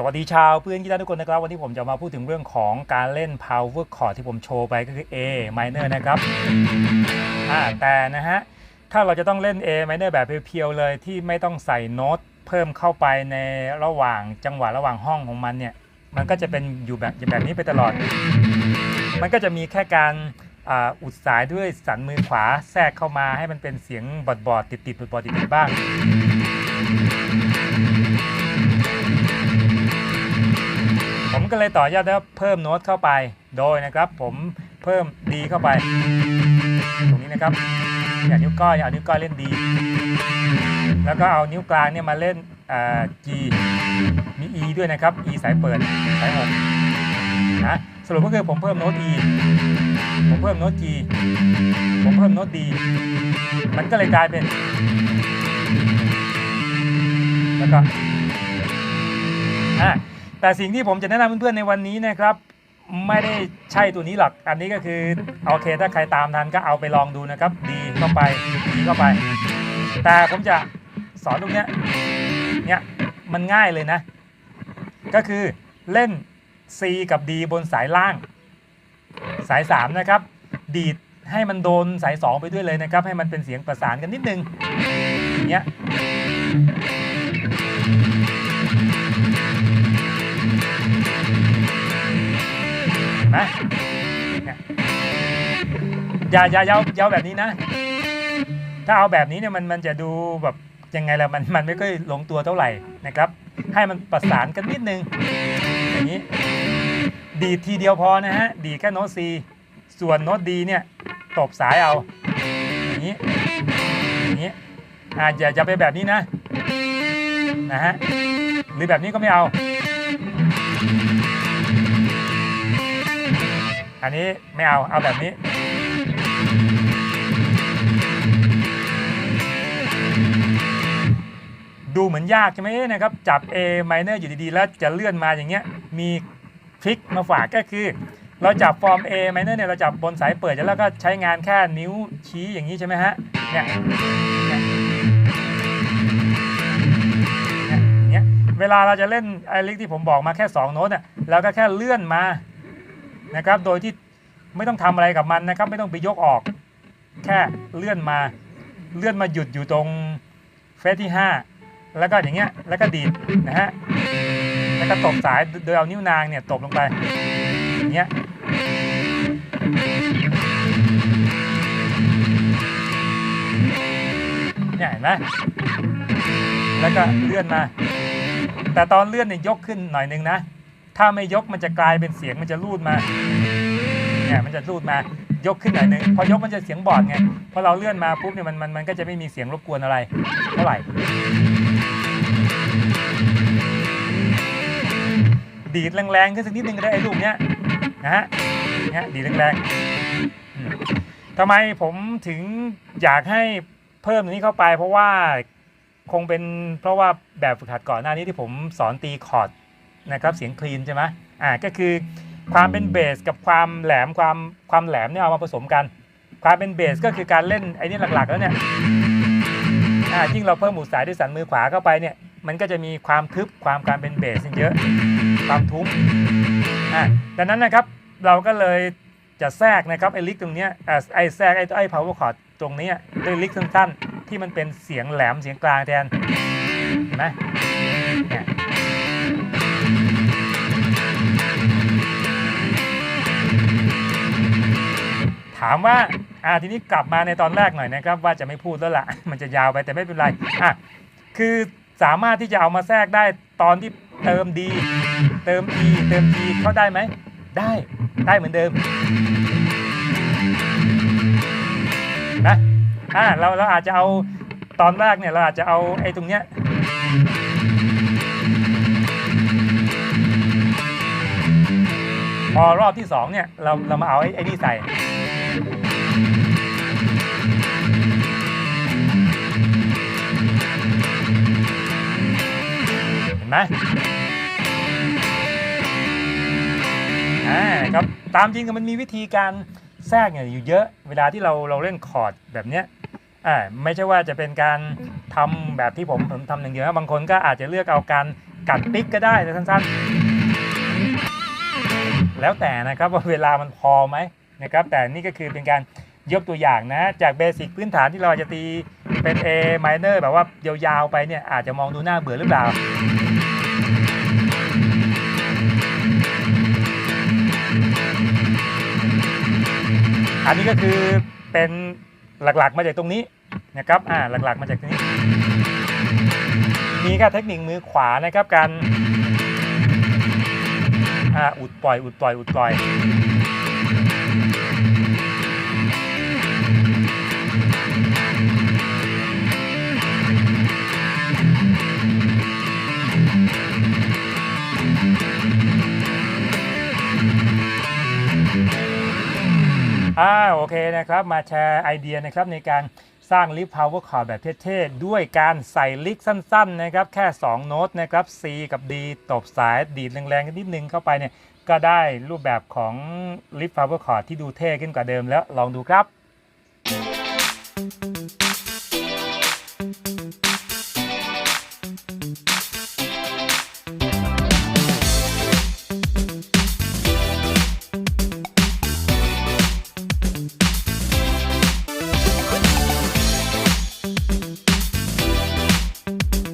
สวัสดีชาวเพื่อนกีตาร์ทุกคนนะครับ วันนี้ผมจะมาพูดถึงเรื่องของการเล่น power chord ที่ผมโชว์ไปก็คือ A minor นะครับแต่นะฮะ ถ้าเราจะต้องเล่น A minor แบบเพียวๆเลยที่ไม่ต้องใส่โน้ตเพิ่มเข้าไปในระหว่างจังหวะระหว่างห้องของมันเนี่ย มันก็จะเป็นอยู่แบบแบบนี้ไปตลอด มันก็จะมีแค่การอุดสายด้วยสันมือขวาแทรกเข้ามาให้มันเป็นเสียงบอดๆติดๆบอดๆติดๆบ้าง ก็เลยต่อยอดแล้วเพิ่มโน้ตเข้าไป โดยนะครับ ผมเพิ่มดีเข้าไป ตรงนี้นะครับอย่างนิ้วก้อยเอานิ้วก้อยเล่นดี แล้วก็เอานิ้วกลางเนี่ยมาเล่นอ่า G มี E ด้วยนะครับ E สายเปิดสายหกนะสรุปก็คือผมเพิ่มโน้ต E ผมเพิ่มโน้ต G ผมเพิ่มโน้ต D มันก็เลยกลายเป็น แล้วก็อะ แต่สิ่งที่ผมจะแนะนำเพื่อนๆในวันนี้นะครับ ไม่ได้ใช่ตัวนี้หรอก อันนี้ก็คือโอเคถ้าใครตามทันก็เอาไปลองดูนะครับ ดีเข้าไปดีเข้าไป แต่ผมจะสอนตรงเนี้ยเนี่ยมันง่ายเลยนะ ก็คือเล่น C กับ D บนสายล่าง สาย 3 นะครับ ดีดให้มันโดนสาย 2 ไปด้วยเลยนะครับ ให้มันเป็นเสียงประสานกันนิดนึงอย่างเงี้ย ห็นไหมอย่าอย่ายาวยาวแบบนี้นะ ถ้าเอาแบบนี้เนี่ยมันมันจะดูแบบยังไงล่ะมันมันไม่ค่อยลงตัวเท่าไหร่นะครับ ให้มันประสานกันนิดนึงอย่างนี้ดีทีเดียวพอนะฮะดีแค่โน้ต C ส่วนโน้ต D เนี่ยตบสายเอาอย่างนี้อย่างนี้อ่าอย่าอย่าไปแบบนี้นะนะฮะหรือแบบนี้ก็ไม่เอา อันนี้ไม่เอาเอาแบบนี้ ดูเหมือนยากใช่ไหมนะครับ จับ A minor อยู่ดีๆ แล้วจะเลื่อนมาอย่างเงี้ยมีทริคมาฝากก็คือ เราจับฟอร์ม A minor เนี่ยเราจับบนสายเปิดแล้วก็ใช้งานแค่นิ้วชี้อย่างนี้ใช่ไหมฮะเนี่ยเนี่ยอย่างเงี้ยเวลาเราจะเล่นไอลิกที่ผมบอกมาแค่ 2 โน้ตเนี่ยเราก็แค่เลื่อนมา นะครับ โดยที่ไม่ต้องทำอะไรกับมันนะครับ ไม่ต้องไปยกออก แค่เลื่อนมา เลื่อนมาหยุดอยู่ตรงเฟสที่ 5 แล้วก็อย่างเงี้ย แล้วก็ดีดนะฮะ แล้วก็ตบสายโดยเอานิ้วนางเนี่ยตบลงไป อย่างเงี้ย เนี่ยเห็นไหมแล้วก็เลื่อนมา แต่ตอนเลื่อนเนี่ยยกขึ้นหน่อยนึงนะ ถ้าไม่ยกมันจะกลายเป็นเสียงมันจะรูดมาเนี่ยมันจะรูดมายกขึ้นหน่อยนึงพอยกมันจะเสียงบอดไงพอเราเลื่อนมาปุ๊บเนี่ยมันมันมันก็จะไม่มีเสียงรบกวนอะไรเท่าไหร่ ดีดแรงๆขึ้นสักนิดนึงก็ได้ไอ้ลูกเนี้ยนะฮะเนี่ยดีดแรงๆทำไมผมถึงอยากให้เพิ่มตรงนี้เข้าไป เพราะว่าคงเป็นเพราะว่าแบบฝึกหัดก่อนหน้านี้ที่ผมสอนตีคอร์ด นะครับเสียงคลีนใช่ไหมอ่าก็คือความเป็นเบสกับความแหลมความความแหลมเนี่ยเอามาผสมกัน ความเป็นเบสก็คือการเล่นไอ้นี่หลักๆ แล้วเนี่ยอ่ายิ่งเราเพิ่มหมุดสายด้วยสันมือขวาเข้าไปเนี่ยมันก็จะมีความทึบความการเป็นเบสเยอะ ความทุ้มอ่าดังนั้นนะครับเราก็เลยจะแทรกนะครับไอ้ลิกตรงเนี้ยอ่าไอ้แทรกไอ้ไอ้ power chord ตรงเนี้ยด้วยลิกสั้นๆที่มันเป็นเสียงแหลมเสียงกลางแทนเห็นไหม ถามว่าอ่าทีนี้กลับมาในตอนแรกหน่อยนะครับ ว่าจะไม่พูดแล้วละมันจะยาวไปแต่ไม่เป็นไรอะคือสามารถที่จะเอามาแทรกได้ตอนที่เติมดี เติม e เติม g เข้าได้ไหม ได้ได้เหมือนเดิมนะอ่าเราเราอาจจะเอาตอนแรกเนี่ยเราอาจจะเอาไอ้ตรงเนี้ยพอรอบที่สองเนี่ยเราเรามาเอาไอ้ไอ้นี่ใส่ ไหมอ่าครับตามจริงก็มันมีวิธีการแทรกเนี่ยอยู่เยอะเวลาที่เราเราเล่นคอร์ดแบบเนี้ยอ่าไม่ใช่ว่าจะเป็นการทำแบบที่ผมผมทำอย่างเดียวบางคนก็อาจจะเลือกเอาการกัดปิ๊กก็ได้นะสั้นๆ แล้วแต่นะครับว่าเวลามันพอไหมนะครับแต่นี่ก็คือเป็นการยกตัวอย่างนะ จากเบสิกพื้นฐานที่เราจะตีเป็น A minor แบบว่ายาวๆไปเนี่ยอาจจะมองดูน่าเบื่อหรือเปล่า อันนี้ก็คือเป็นหลักๆมาจากตรงนี้นะครับอ่าหลักๆมาจากตรงนี้มีแค่เทคนิคมือขวานะครับการอ่าอุดปล่อยอุดปล่อยอุดปล่อย อ่าโอเคนะครับ มาแชร์ไอเดียนะครับในการสร้างลิฟต์ power chord แบบเท่ๆ ด้วยการใส่ลิกสั้นๆนะครับ แค่ 2 โน้ตนะครับ C กับ D ตบสายดีดแรงๆกันนิดนึงเข้าไปเนี่ย ก็ได้รูปแบบของลิฟต์ power chord ที่ดูเท่ขึ้นกว่าเดิมแล้วลองดูครับ